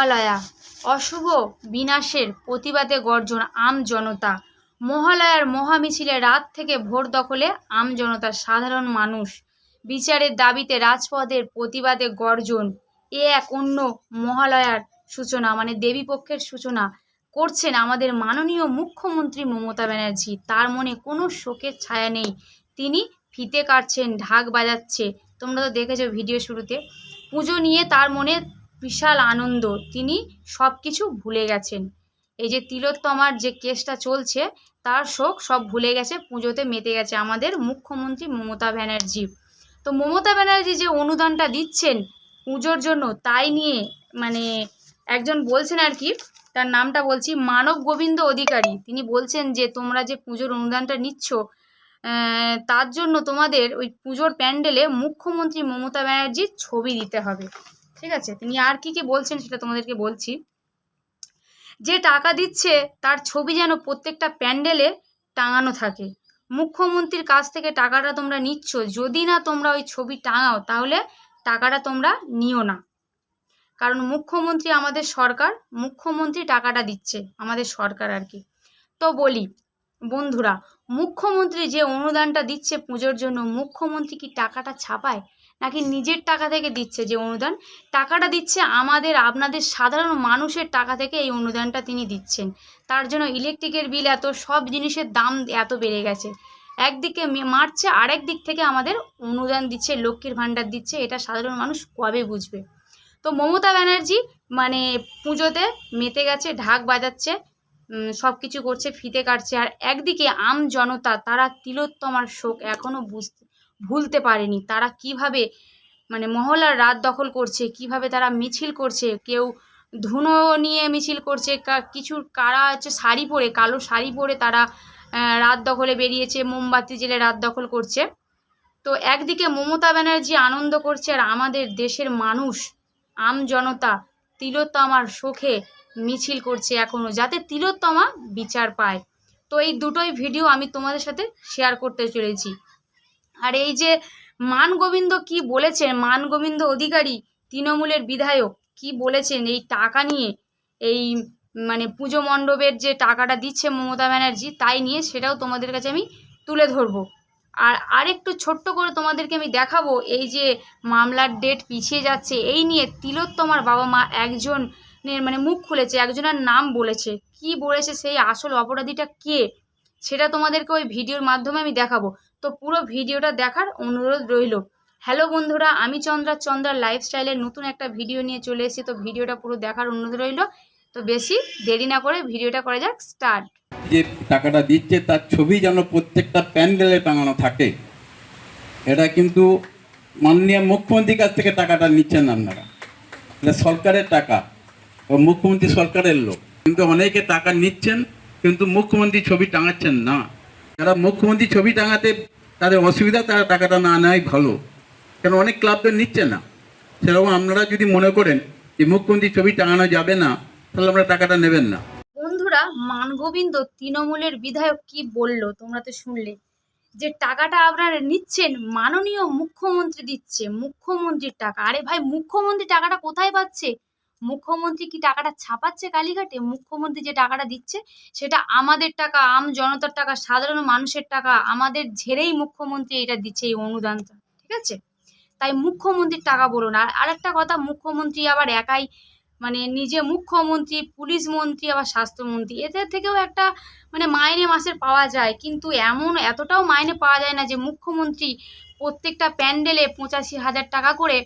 মহালয়া। অশুভ বিনাশের প্রতিবাদে গর্জন আম জনতা। মহালয়ার মহামিছিলে রাত থেকে ভোর দখলে আম জনতা সাধারণ মানুষ। বিচারের দাবিতে রাজপথের প্রতিবাদে গর্জন এ এক অন্য মহালয়ার সূচনা মানে দেবীপক্ষের সূচনা করছেন আমাদের মাননীয় মুখ্যমন্ত্রী মমতা ব্যানার্জি। তার মনে কোনো শোকের ছায়া নেই। তিনি ফিতে কাটছেন, ঢাক বাজাচ্ছে। তোমরা তো দেখেছ ভিডিও শুরুতে। পুজো নিয়ে তার মনে বিশাল আনন্দ। তিনি সব কিছু ভুলে গেছেন। এই যে তিলোত্তমার যে কেসটা চলছে, তার শোক সব ভুলে গেছে, পুজোতে মেতে গেছে আমাদের মুখ্যমন্ত্রী মমতা ব্যানার্জি। তো মমতা ব্যানার্জি যে অনুদানটা দিচ্ছেন পুজোর জন্য, তাই নিয়ে মানে একজন বলছেন আর কি, তার নামটা বলছি, মানব গোবিন্দ অধিকারী। তিনি বলছেন যে, তোমরা যে পুজোর অনুদানটা নিচ্ছ তার জন্য তোমাদের ওই পুজোর প্যান্ডেলে মুখ্যমন্ত্রী মমতা ব্যানার্জির ছবি দিতে হবে। ঠিক আছে? তিনি আর কি কি বলছেন সেটা তোমাদেরকে বলছি। যে টাকা দিচ্ছে, তার ছবি যেন প্রত্যেকটা প্যান্ডেলে টাঙানো থাকে। মুখ্যমন্ত্রীর কাছ থেকে টাকাটা তোমরা নিচ্ছ, যদি না তোমরা ওই ছবি টাঙাও, তাহলে টাকাটা তোমরা নিও না। কারণ মুখ্যমন্ত্রী আমাদের সরকার, মুখ্যমন্ত্রী টাকাটা দিচ্ছে, আমাদের সরকার আর কি। তো বলি, বন্ধুরা, মুখ্যমন্ত্রী যে অনুদানটা দিচ্ছে পুজোর জন্য, মুখ্যমন্ত্রী কি টাকাটা ছাপায়? নাকি নিজের টাকা থেকে দিচ্ছে যে অনুদান? টাকাটা দিচ্ছে আমাদের, আপনাদের সাধারণ মানুষের টাকা থেকে এই অনুদানটা তিনি দিচ্ছেন। তার জন্য ইলেকট্রিকের বিল এত, সব জিনিসের দাম এত বেড়ে গেছে। একদিকে মারছে, আরেক দিক থেকে আমাদের অনুদান দিচ্ছে, লক্ষ্মীর ভাণ্ডার দিচ্ছে, এটা সাধারণ মানুষ কবে বুঝবে? তো মমতা ব্যানার্জি মানে পুজোতে মেতে গেছে, ঢাক বাজাচ্ছে সব কিছু করছে, ফিতে কাটছে, আর একদিকে আম জনতা, তারা তিলোত্তমার শোক এখনও বুঝতে ভুলতে পারেনি। তারা কীভাবে মানে মহলার রাত দখল করছে, কীভাবে তারা মিছিল করছে, কেউ ধুনো নিয়ে মিছিল করছে কিছু, কারা হচ্ছে শাড়ি পরে, কালো শাড়ি পরে তারা রাত দখলে বেরিয়েছে, মোমবাতি জেলে রাত দখল করছে। তো একদিকে মমতা ব্যানার্জি আনন্দ করছে আর আমাদের দেশের মানুষ, আম জনতা, তিলোত্তমার শোখে মিছিল করছে এখনও যাতে তিলোত্তমা বিচার পায়। তো এই দুটোই ভিডিও আমি তোমাদের সাথে শেয়ার করতে চলেছি। আর এই যে মান গোবিন্দ কি বলেছেন? মান গোবিন্দ অধিকারী, তৃণমূলের বিধায়ক, কি বলেছেন এই টাকা নিয়ে? এই মানে পুজো মণ্ডপের যে টাকাটা দিচ্ছে মমতা ব্যানার্জি, তাই নিয়ে সেটাও তোমাদের কাছে আমি তুলে ধরবো। আর আরেকটু ছোট্ট করে তোমাদেরকে আমি দেখাবো, এই যে মামলার ডেট পিছিয়ে যাচ্ছে, এই নিয়ে তিলোত্তমার বাবা মা একজনের মানে মুখ খুলেছে, একজনের নাম বলেছে। কি বলেছে, সেই আসল অপরাধীটা কে? সেটা তোমাদেরকে ওই ভিডিওর মাধ্যমে আমি দেখাবো। তো পুরো ভিডিওটা দেখার অনুরোধ রইল। হ্যালো বন্ধুরা, আমি চন্দ্রা, চন্দ্রার লাইফস্টাইলের নতুন একটা ভিডিও নিয়ে চলে এসেছি, তো ভিডিওটা পুরো দেখার অনুরোধ রইল। তো বেশি দেরি না করে ভিডিওটা করা যাক স্টার্ট যে টাকাটা দিচ্ছে, তার ছবি যেন প্রত্যেকটা প্যান্ডেলে টাঙানো থাকে। এটা কিন্তু মাননীয় মুখ্যমন্ত্রীর কাছ থেকে টাকাটা নিচ্ছেন আপনারা। এটা সরকারের টাকা, ও মুখ্যমন্ত্রী সরকারের লোক। কিন্তু অনেকে টাকা নিচ্ছেন, কিন্তু মুখ্যমন্ত্রী ছবি টাঙাচ্ছেন না। যারা মুখ্যমন্ত্রী ছবি টাঙাতে তাদের অসুবিধা, তারা টাকাটা না নেয় ভালো। কেন অনেক ক্লাব তো নিচ্ছে না। সেরকম আপনারা যদি মনে করেন যে মুখ্যমন্ত্রী ছবি টাঙানো যাবে না, তাহলে আমরা টাকাটা নেবেন না। বন্ধুরা, মানগোবিন্দ তৃণমূলের বিধায়ক কি বলল তোমরা তো শুনলে? যে টাকাটা আপনারা নিচ্ছেন, মাননীয় মুখ্যমন্ত্রী দিচ্ছে, মুখ্যমন্ত্রীর টাকা। আরে ভাই, মুখ্যমন্ত্রী টাকাটা কোথায় পাচ্ছে? মুখ্যমন্ত্রী কি টাকাটা ছাপাচ্ছে কালীঘাটে? মুখ্যমন্ত্রী যে টাকাটা দিচ্ছে, সেটা আমাদের টাকা, আম জনতার টাকা, সাধারণ মানুষের টাকা, আমাদের ঝেড়েই মুখ্যমন্ত্রী এটা দিচ্ছে এই অনুদানটা, ঠিক আছে? তাই মুখ্যমন্ত্রীর টাকা বলুন। আর আরেকটা কথা, মুখ্যমন্ত্রী আবার একাই মানে নিজে মুখ্যমন্ত্রী, পুলিশ মন্ত্রী, আবার স্বাস্থ্যমন্ত্রী, এদের থেকেও একটা মানে মাইনে মাসের পাওয়া যায়। কিন্তু এমন এতটাও মাইনে পাওয়া যায় না যে মুখ্যমন্ত্রী প্রত্যেকটা প্যান্ডেলে পঁচাশি হাজার টাকা করে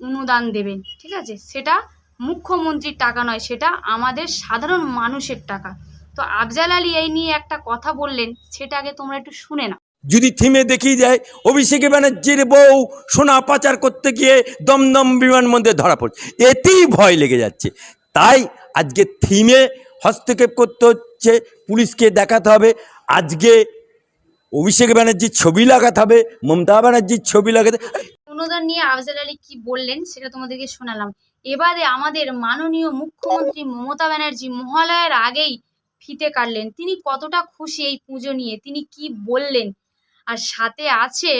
অনুদান দেবেন, ঠিক আছে? সেটা মুখ্যমন্ত্রীর টাকা নয় সেটা আমাদের সাধারণ মানুষের টাকা। তো আফজাল আলী এই নিয়ে একটা কথা বললেন সেটা আগে তোমরা একটু শুনে না যদি থিমে দেখিয়ে যায় অভিষেক ব্যানার্জির বউ সোনা পাচার করতে গিয়ে দমদম বিমানবন্দরে ধরা পড়ছে। এতেই ভয় লেগে যাচ্ছে। তাই আজকে থিমে হস্তক্ষেপ করতে হচ্ছে পুলিশকে দেখাতে হবে। আজকে অভিষেক ব্যানার্জির ছবি লাগাতে হবে মমতা ব্যানার্জির ছবি লাগাতে অনুদান নিয়ে আফজাল আলী কি বললেন সেটা তোমাদেরকে শোনালাম। এবারে আমাদের মাননীয় মুখ্যমন্ত্রী মমতা ব্যানার্জি মহালয়ার আগেই ফিতে কাটলেন। তিনি কতটা খুশি এই পুজো নিয়ে? তিনি কি বললেন? আর সাথে আছে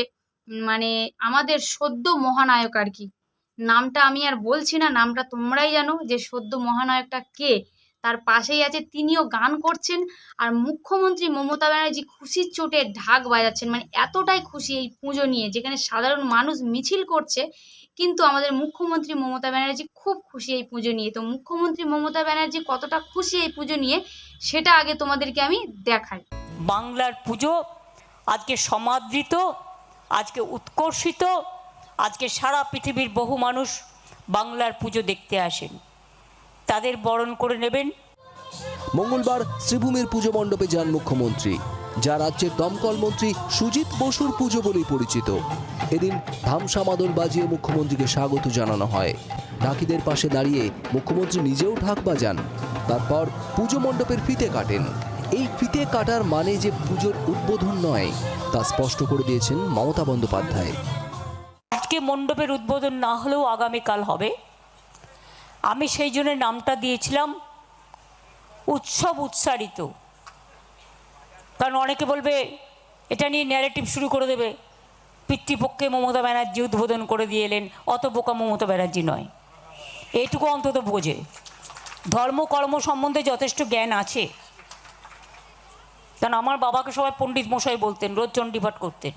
মানে আমাদের সদ্য মহানায়ক আর কি। নামটা আমি আর বলছি না, নামটা তোমরাই জানো যে সদ্য মহানায়কটা কে? তার পাশেই আছে, তিনিও গান করছেন আর মুখ্যমন্ত্রী মমতা ব্যানার্জি খুশির চোটে ঢাক বাজাচ্ছেন। মানে এতটাই খুশি এই পুজো নিয়ে, যেখানে সাধারণ মানুষ মিছিল করছে কিন্তু আমাদের মুখ্যমন্ত্রী মমতা ব্যানার্জি খুব খুশি এই পুজো নিয়ে। তো মুখ্যমন্ত্রী মমতা ব্যানার্জি কতটা খুশি এই পুজো নিয়ে সেটা আগে তোমাদেরকে আমি দেখাই। বাংলার পুজো আজকে সমাদৃত আজকে উৎকর্ষিত আজকে সারা পৃথিবীর বহু মানুষ বাংলার পুজো দেখতে আসেন। তাদের বরণ করে নেবেন। মঙ্গলবার শ্রীভূমির পুজো মণ্ডপে যান মুখ্যমন্ত্রী। যা রাজ্যের দমকল মন্ত্রী সুজিত বসুর পুজো বলেই পরিচিত। এদিন ধামসা মাদল বাজিয়ে মুখ্যমন্ত্রীকে স্বাগত জানানো হয়। ঢাকিদের পাশে দাঁড়িয়ে মুখ্যমন্ত্রী নিজেও ঢাক বাজান। তারপর পুজো মণ্ডপের ফিতে কাটেন। এই ফিতে কাটার মানে যে পুজোর উদ্বোধন নয়, তা স্পষ্ট করে দিয়েছেন মমতা বন্দ্যোপাধ্যায়। আজকে মণ্ডপের উদ্বোধন না হলেও আগামীকাল হবে। আমি সেই জন্য নামটা দিয়েছিলাম, উৎসব উৎসারিত। কারণ অনেকে বলবে, এটা নিয়ে ন্যারেটিভ শুরু করে দেবে। পিতৃপক্ষে মমতা ব্যানার্জি উদ্বোধন করে দিয়ে এলেন, অত বোকা মমতা ব্যানার্জি নয়। এইটুকু অন্তত বোঝে। ধর্ম, কর্ম সম্বন্ধে যথেষ্ট জ্ঞান আছে। কারণ আমার বাবাকে সবাই পণ্ডিত মশাই বলতেন, রোজ চণ্ডীপাঠ করতেন।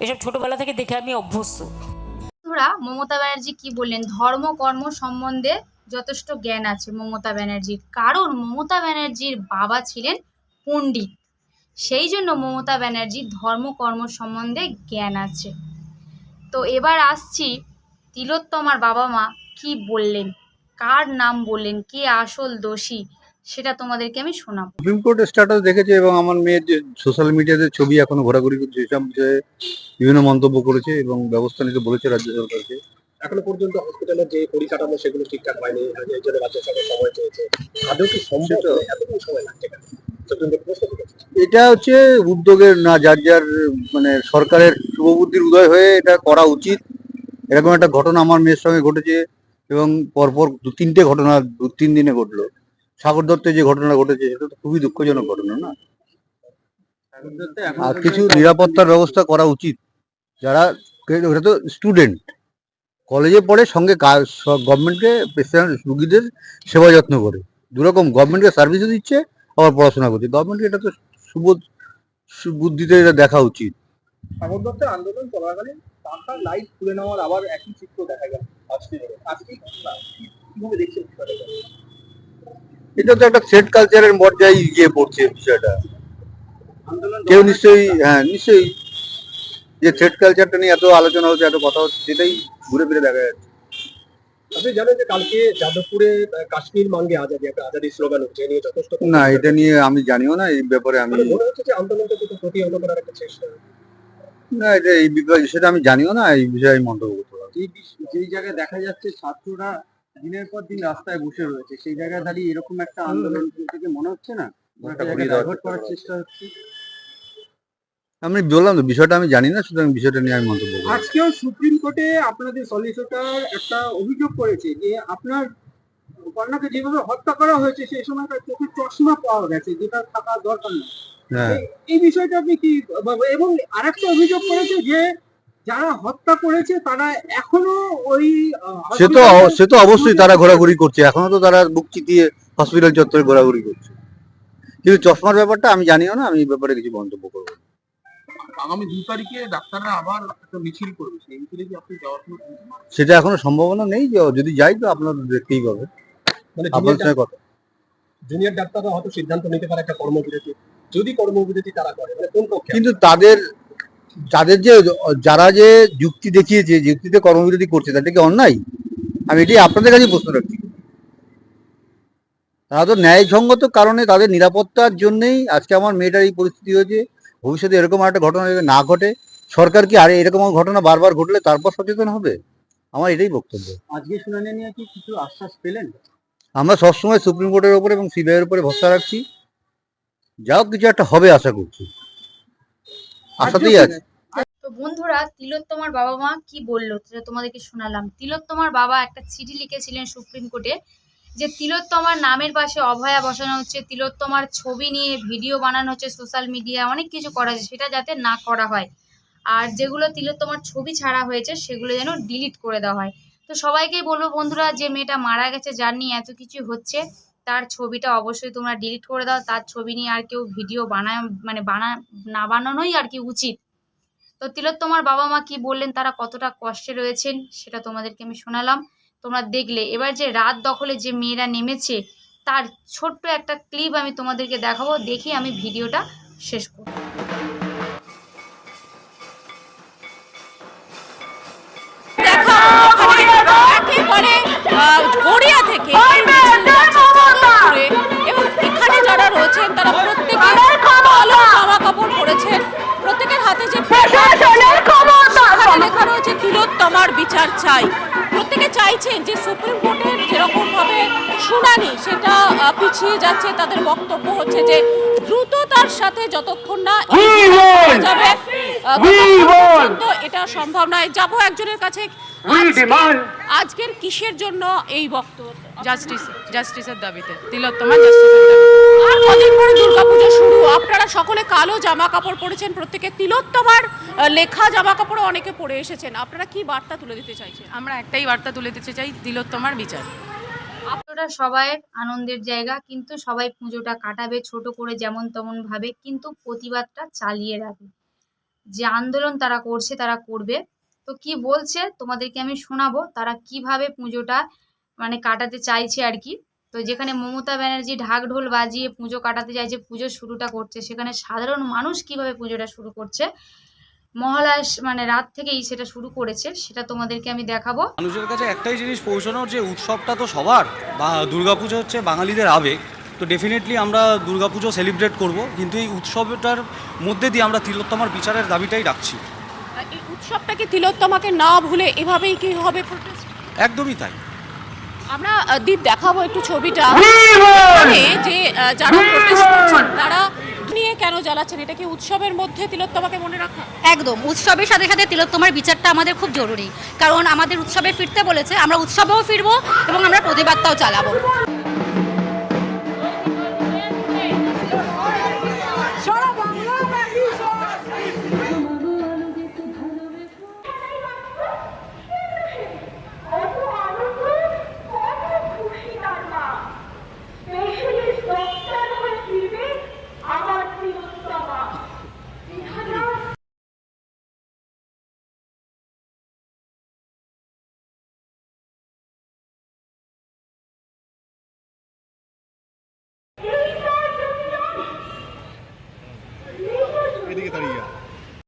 এসব ছোটোবেলা থেকে দেখে আমি অভ্যস্ত। বন্ধুরা, মমতা ব্যানার্জি কি বললেন? ধর্ম, কর্ম সম্বন্ধে যথেষ্ট জ্ঞান আছে মমতা ব্যানার্জির। কারণ মমতা ব্যানার্জির বাবা ছিলেন পণ্ডিত। সেই জন্য মমতা ব্যানার্জির ধর্ম কর্ম সম্বন্ধে জ্ঞান আছে। তো এবার আসছি তিলোত্তমার বাবা মা কি বললেন? কার নাম বললেন? কে আসল দোষী? সেটা তোমাদেরকে আমি শোনাবো। সুপ্রিম কোর্টের স্ট্যাটাস দেখেছে এবং আমার মেয়ের যে সোশ্যাল মিডিয়াতে ছবি এখনও ঘোরাঘুরি করছে সেসব বিষয়ে বিভিন্ন মন্তব্য করেছে এবং ব্যবস্থা নিতে বলেছে রাজ্য সরকারকে। এখনও পর্যন্ত হসপিটালের যে পরিকাঠামো সেগুলো ঠিকঠাক হয়নি এই জন্য রাজ্য সরকার সময় চেয়েছে আদৌ কি সম্ভব? এতদিন সময় লাগছে কেন? এটা হচ্ছে উদ্যোগের না যার যার মানে সরকারের শুভবুদ্ধির উদয় হয়ে এটা করা উচিত। এরকম একটা ঘটনা আমার মেয়ের সঙ্গে ঘটেছে এবং পরপর দু তিনটে ঘটনা দু তিন দিনে ঘটলো। সাগর দত্তে যে ঘটনা ঘটেছে সেটা তো খুবই দুঃখজনক ঘটনা না? আর কিছু নিরাপত্তার ব্যবস্থা করা উচিত। যারা ওটা তো স্টুডেন্ট। কলেজে পড়ে সঙ্গে গভর্নমেন্টকে পেশেন্ট রুগীদের সেবা যত্ন করে। দুরকম গভর্নমেন্টকে সার্ভিসও দিচ্ছে আবার পড়াশোনা করছে। গভর্নমেন্টকে এটা তো সুবোধ বুদ্ধিতে এটা দেখা উচিত। সাগর দত্তের আন্দোলন চলাকালীন পাখা লাইট খুলে নেওয়ার আবার একই চিত্র দেখা গেল আজকে আজকে কীভাবে দেখছেন এটা তো একটা থ্রেড কালচারের পর্যায়ে গিয়ে পড়ছে বিষয়টা। কেউ নিশ্চয়ই হ্যাঁ নিশ্চয়ই যে থ্রেড কালচারটা নিয়ে এত আলোচনা হচ্ছে এত কথা হচ্ছে সেটাই ঘুরে ফিরে দেখা যাচ্ছে। আপনি জানেন যে কালকে যাদবপুরে কাশ্মীর মাঙ্গে আজাদি একটা আজাদি স্লোগান হচ্ছে নিয়ে যথেষ্ট না এটা নিয়ে আমি জানিও না এই ব্যাপারে আমি মানে হচ্ছে যে আন্দোলনটা কিন্তু প্রতিহত করার একটা চেষ্টা। না এটা এই বিষয়ে সেটা আমি জানিও না এই বিষয়ে আমি মন্তব্য করতে পারব। যেই জায়গায় দেখা যাচ্ছে ছাত্ররা দিনের পর দিন রাস্তায় বসে রয়েছে সেই জায়গায় দাঁড়িয়ে এরকম একটা আন্দোলন থেকে মনে হচ্ছে না? একটা একটা ঘুরিয়ে দেওয়ার করার চেষ্টা হচ্ছে? আমি বললাম তো বিষয়টা আমি জানি না সুতরাং বিষয়টা নিয়ে আমি মন্তব্য করব না। আজকেও সুপ্রিম কোর্টে আপনাদের সলিসিটর একটা অভিযোগ করেছে যে আপনার কন্যাকে যেভাবে হত্যা করা হয়েছে সেই সময় তার চোখে চশমা পাওয়া গেছে যেটা থাকা দরকার না হ্যাঁ এই বিষয়টা আপনি কি এবং আরেকটা অভিযোগ করেছে যে যারা হত্যা করেছে তারা এখনও ওই সে তো সে তো অবশ্যই তারা ঘোরাঘুরি করছে এখনও তো তারা বুক চিতিয়ে হসপিটাল চত্বরে ঘোরাঘুরি করছে কিন্তু চশমার ব্যাপারটা আমি জানিও না আমি এই ব্যাপারে কিছু মন্তব্য করব। আগামী দু তারিখে ডাক্তাররা আবার একটা মিছিল করবে সেই মিছিলে কি আপনি যাওয়ার কোনো সেটা এখনও সম্ভাবনা নেই যে যদি যাই তো আপনার দেখতেই পাবে মানে আপনার সঙ্গে কথা। জুনিয়র ডাক্তাররা হয়তো সিদ্ধান্ত নিতে পারে একটা কর্মবিরতি। যদি কর্মবিরতি তারা করে মানে কোন পক্ষে? কিন্তু তাদের তাদের যে যারা যে যুক্তি দেখিয়েছে যুক্তিতে কর্মবিরতি করছে তাদের কি অন্যায়? আমি এটাই আপনাদের কাছে প্রশ্ন রাখছি। তারা তো ন্যায়সঙ্গত কারণে তাদের নিরাপত্তার জন্যই আজকে আমার মেয়েটার এই পরিস্থিতি হয়েছে। ভবিষ্যতে এরকম একটা ঘটনা যাতে না ঘটে সরকার কি আরে এরকম ঘটনা বারবার ঘটলে তারপর সচেতন হবে? আমার এটাই বক্তব্য। আজকে শুনানি নিয়ে কি কিছু আশ্বাস পেলেন? আমরা সবসময় সুপ্রিম কোর্টের উপরে এবং সিবিআইয়ের উপরে ভরসা রাখছি। যাও কিছু একটা হবে আশা করছি। আশাতেই আছে। তো বন্ধুরা তিলোত্তমার বাবা মা কি বলল? সেটা তোমাদেরকে শোনালাম। তিলোত্তমার বাবা একটা চিঠি লিখেছিলেন সুপ্রিম কোর্টে যে তিলোত্তমার নামের পাশে অভয়া বসানো হচ্ছে, তিলোত্তমার ছবি নিয়ে ভিডিও বানানো হচ্ছে সোশ্যাল মিডিয়া অনেক কিছু করা হচ্ছে, সেটা যাতে না করা হয়। আর যেগুলো তিলোত্তমার ছবি ছাড়া হয়েছে, সেগুলো যেন ডিলিট করে দেওয়া হয়। তো সবাইকেই বলব বন্ধুরা, যে মেয়েটা মারা গেছে, যার নিয়ে এত কিছু হচ্ছে, তার ছবিটা অবশ্যই তোমরা ডিলিট করে দাও। তার ছবি নিয়ে আর কেউ ভিডিও বানায় মানে বানা, না বানানোই আর কি উচিত। তো তিলোত্তমার বাবা মা কি বললেন, তারা কতটা কষ্টে রয়েছেন, সেটা তোমাদেরকে আমি শোনালাম। তোমরা দেখলে। এবার যে রাত দখলে যে মেয়েরা নেমেছে তার ছোট্ট একটা ক্লিপ আমি তোমাদেরকে দেখাবো। দেখি আমি ভিডিওটা শেষ করব গড়িয়া থেকে এবং এখানে যারা রয়েছেন তারা প্রত্যেকে কালো জামা কাপড় পরেছেন। প্রত্যেকের হাতে যে লেখা রয়েছে তিলোত্তমার বিচার চাই। প্রত্যেকে চাইছেন যে সুপ্রিম কোর্টের যেরকম ভাবে শুনানি সেটা পিছিয়ে যাচ্ছে তাদের বক্তব্য হচ্ছে যে দ্রুততার সাথে যতক্ষণ না যাবে এটা সম্ভব নয়। যাব একজনের কাছে। আজকে- আজকের কিসের জন্য এই বক্তব্য? জাস্টিস জাস্টিসের দাবিতে। তিলোত্তমা জাস্টিসের দাবিতে। আর কদিন পরে দুর্গাপুজো শুরু। আপনারা সকলে কালো জামা কাপড় পরেছেন প্রত্যেকে তিলোত্তমার লেখা জামা কাপড়ও অনেকে পরে এসেছেন। আপনারা কি বার্তা তুলে দিতে চাইছেন? আমরা একটাই বার্তা তুলে দিতে চাই তিলোত্তমার বিচার। আপনারা সবাই আনন্দের জায়গা কিন্তু সবাই পুজোটা কাটাবে ছোট করে যেমন তেমন ভাবে কিন্তু প্রতিবাদটা চালিয়ে রাখবে। যে আন্দোলন তারা করছে তারা করবে। তো কি বলছে তোমাদেরকে আমি শোনাবো তারা কীভাবে পুজোটা মানে কাটাতে চাইছে আর কি। তো যেখানে মমতা ব্যানার্জি ঢাক ঢোল বাজিয়ে পুজো কাটাতে চাইছে পুজো শুরুটা করছে সেখানে সাধারণ মানুষ কীভাবে পুজোটা শুরু করছে? মহালয়া মানে রাত থেকেই সেটা শুরু করেছে সেটা তোমাদেরকে আমি দেখাবো। মানুষের কাছে একটাই জিনিস পৌঁছানোর যে উৎসবটা তো সবার। বা দুর্গাপুজো হচ্ছে বাঙালিদের আবেগ। তো ডেফিনেটলি আমরা দুর্গাপুজো সেলিব্রেট করব কিন্তু এই উৎসবটার মধ্যে দিয়ে আমরা তিলোত্তমার বিচারের দাবিটাই রাখছি। এই উৎসবটাকে তিলোত্তমাকে না ভুলে এভাবেই কি হবে একদমই তাই। আমরা দীপ দেখাবো একটু ছবিটা। যে যারা প্রোটেস্ট করছেন তারা নিয়ে কেন জ্বালাচ্ছেন? এটা কি উৎসবের মধ্যে তিলোত্তমাকে মনে রাখা? একদম উৎসবের সাথে সাথে তিলোত্তমার বিচারটা আমাদের খুব জরুরি। কারণ আমাদের উৎসবে ফিরতে বলেছে আমরা উৎসবেও ফিরবো এবং আমরা প্রতিবাদটাও চালাবো।